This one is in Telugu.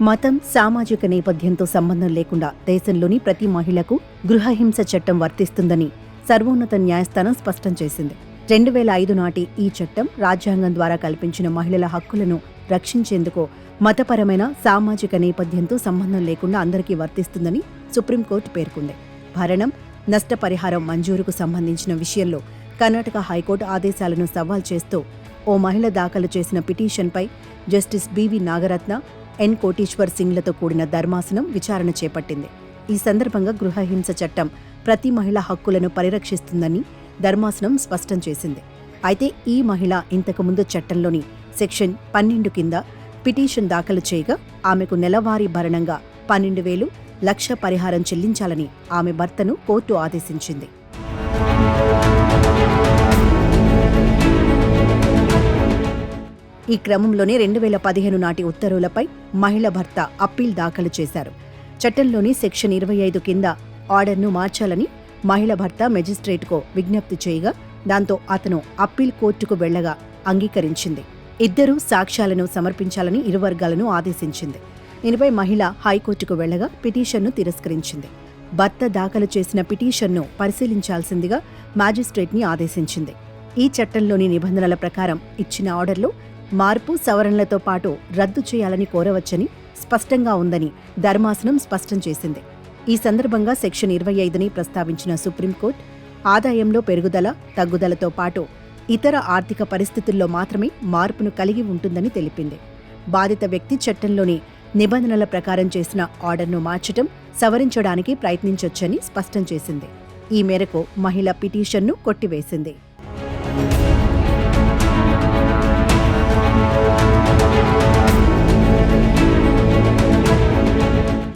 మతం సామాజిక నేపథ్యంతో సంబంధం లేకుండా దేశంలోని ప్రతి మహిళకు గృహహింస చట్టం వర్తిస్తుందని సర్వోన్నత న్యాయస్థానం స్పష్టం చేసింది. రెండు వేల ఐదు నాటి ఈ చట్టం రాజ్యాంగం ద్వారా కల్పించిన మహిళల హక్కులను రక్షించేందుకు మతపరమైన సామాజిక నేపథ్యంతో సంబంధం లేకుండా అందరికీ వర్తిస్తుందని సుప్రీంకోర్టు పేర్కొంది. భరణం నష్టపరిహారం మంజూరుకు సంబంధించిన విషయంలో కర్ణాటక హైకోర్టు ఆదేశాలను సవాల్ చేస్తూ ఓ మహిళ దాఖలు చేసిన పిటిషన్పై justice BV Nagarathna N Koteswar సింగ్లతో కూడిన ధర్మాసనం విచారణ చేపట్టింది. ఈ సందర్భంగా గృహహింస చట్టం ప్రతి మహిళ హక్కులను పరిరక్షిస్తుందని ధర్మాసనం స్పష్టం చేసింది. అయితే ఈ మహిళ ఇంతకుముందు చట్టంలోని సెక్షన్ పన్నెండు కింద పిటిషన్ దాఖలు చేయగా ఆమెకు నెలవారీ భరణంగా పన్నెండు వేలు లక్ష పరిహారం చెల్లించాలని ఆమె భర్తను కోర్టు ఆదేశించింది. ఈ క్రమంలోనే రెండు వేల పదిహేను నాటి ఉత్తర్వులపై మహిళ భర్త అప్పీల్ దాఖలు చేశారు. చట్టంలోని సెక్షన్ ఇరవై ఐదు కింద ఆర్డర్ను మార్చాలని మహిళ భర్త మెజిస్ట్రేట్కు విజ్ఞప్తి చేయగా దాంతో అతను అప్పీల్ కోర్టుకు వెళ్ళగా అంగీకరించింది. ఇద్దరూ సాక్ష్యాలను సమర్పించాలని ఇరు వర్గాలను ఆదేశించింది. దీనిపై మహిళ హైకోర్టుకు వెళ్ళగా పిటిషన్ను తిరస్కరించింది. భర్త దాఖలు చేసిన పిటిషన్ను పరిశీలించాల్సిందిగా మ్యాజిస్ట్రేట్ని ఆదేశించింది. ఈ చట్టంలోని నిబంధనల ప్రకారం ఇచ్చిన ఆర్డర్లో మార్పు సవరణలతో పాటు రద్దు చేయాలని కోరవచ్చని స్పష్టంగా ఉందని ధర్మాసనం స్పష్టం చేసింది. ఈ సందర్భంగా సెక్షన్ ఇరవై ఐదుని ప్రస్తావించిన సుప్రీంకోర్టు ఆదాయంలో పెరుగుదల తగ్గుదలతో పాటు ఇతర ఆర్థిక పరిస్థితుల్లో మాత్రమే మార్పును కలిగి ఉంటుందని తెలిపింది. బాధిత వ్యక్తి చట్టంలోని నిబంధనల ప్రకారం చేసిన ఆర్డర్ను మార్చటం సవరించడానికి ప్రయత్నించొచ్చని స్పష్టం చేసింది. ఈ మేరకు మహిళ పిటిషన్ను కొట్టివేసింది.